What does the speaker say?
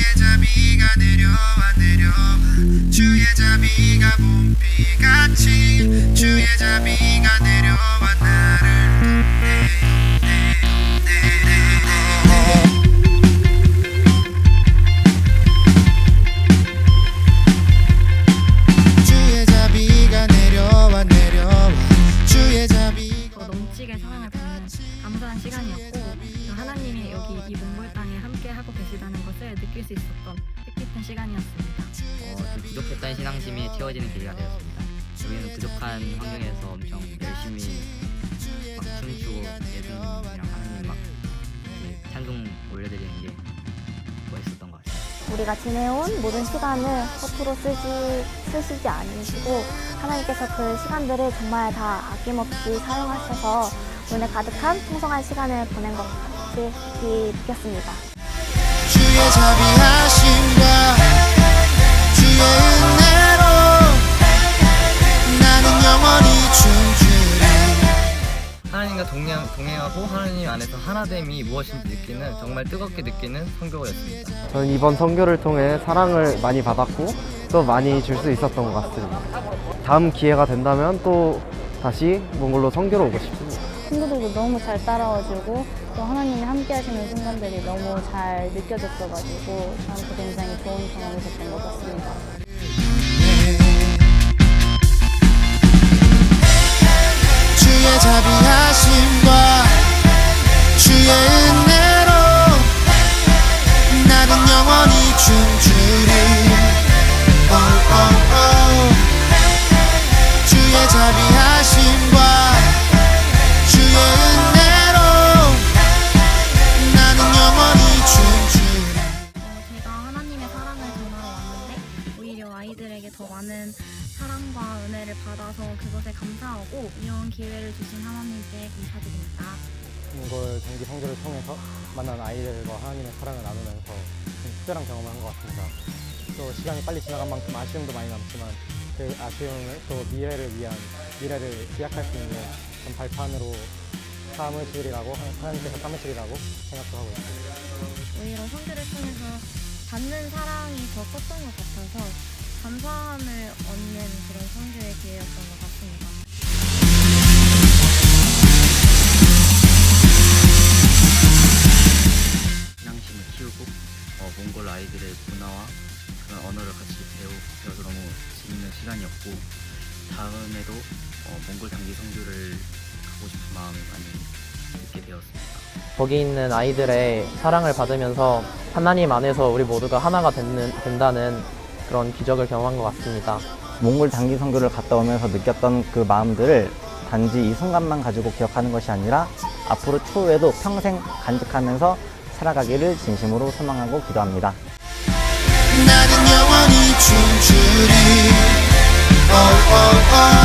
주의 자비가 내려와 내려와. 주의 자비가 봄비같이. 주의 자비가 내려와 느낄 수 있었던 뜻깊은 시간이었습니다. 어, 좀 부족했던 신앙심이 채워지는 계기가 되었습니다. 우리는 부족한 환경에서 엄청 열심히 막 춤추고 예수님이랑 하나님 막 이렇게 찬송 올려드리는 게 멋있었던 것 같아요. 우리가 지내온 모든 시간을 허투루 쓰지, 쓰시지 않으시고 하나님께서 그 시간들을 정말 다 아낌없이 사용하셔서 은혜 가득한 풍성한 시간을 보낸 것 같이 느꼈습니다. 주의 자비하심과 주의 은혜로 나는 영원히 춤추리 하나님과 동행, 동행하고 하나님 안에서 하나됨이 무엇인지 느끼는 정말 뜨겁게 느끼는 선교였습니다. 저는 이번 선교를 통해 사랑을 많이 받았고 또 많이 줄 수 있었던 것 같습니다. 다음 기회가 된다면 또 다시 몽골로 선교로 오고 싶습니다. 친구들도 너무 잘 따라와주고 또 하나님이 함께 하시는 순간들이 너무 잘 느껴졌어가지고 저한테 굉장히 좋은 경험이 됐던 것 같습니다. 주의 자비하 많은 사랑과 은혜를 받아서 그것에 감사하고 이런 기회를 주신 하나님께 감사드립니다. 몽골 경기 선교를 통해서 만난 아이들과 하나님의 사랑을 나누면서 좀 특별한 경험을 한 것 같습니다. 또 시간이 빨리 지나간 만큼 아쉬움도 많이 남지만 그 아쉬움을 또 미래를 위한 미래를 기약할 수 있는 그런 발판으로 삼으시리라고 하나님께서 삼으시리라고 생각도 하고 있습니다. 오히려 선교를 통해서 받는 사랑이 더 컸던 것 같아서 감사함을 얻는 그런 선교의 기회였던 것 같습니다. 신앙심을 키우고 어, 몽골 아이들의 문화와 그런 언어를 같이 배우, 배워서 너무 재밌는 시간이었고 다음에도 어, 몽골 단기 선교를 가고 싶은 마음이 많이 있게 되었습니다. 거기 있는 아이들의 사랑을 받으면서 하나님 안에서 우리 모두가 하나가 되는, 된다는 그런 기적을 경험한 것 같습니다. 몽골 단기 선교를 갔다 오면서 느꼈던 그 마음들을 단지 이 순간만 가지고 기억하는 것이 아니라 앞으로 추후에도 평생 간직하면서 살아가기를 진심으로 소망하고 기도합니다. 나는 영원히 춤추리 오, 오, 오.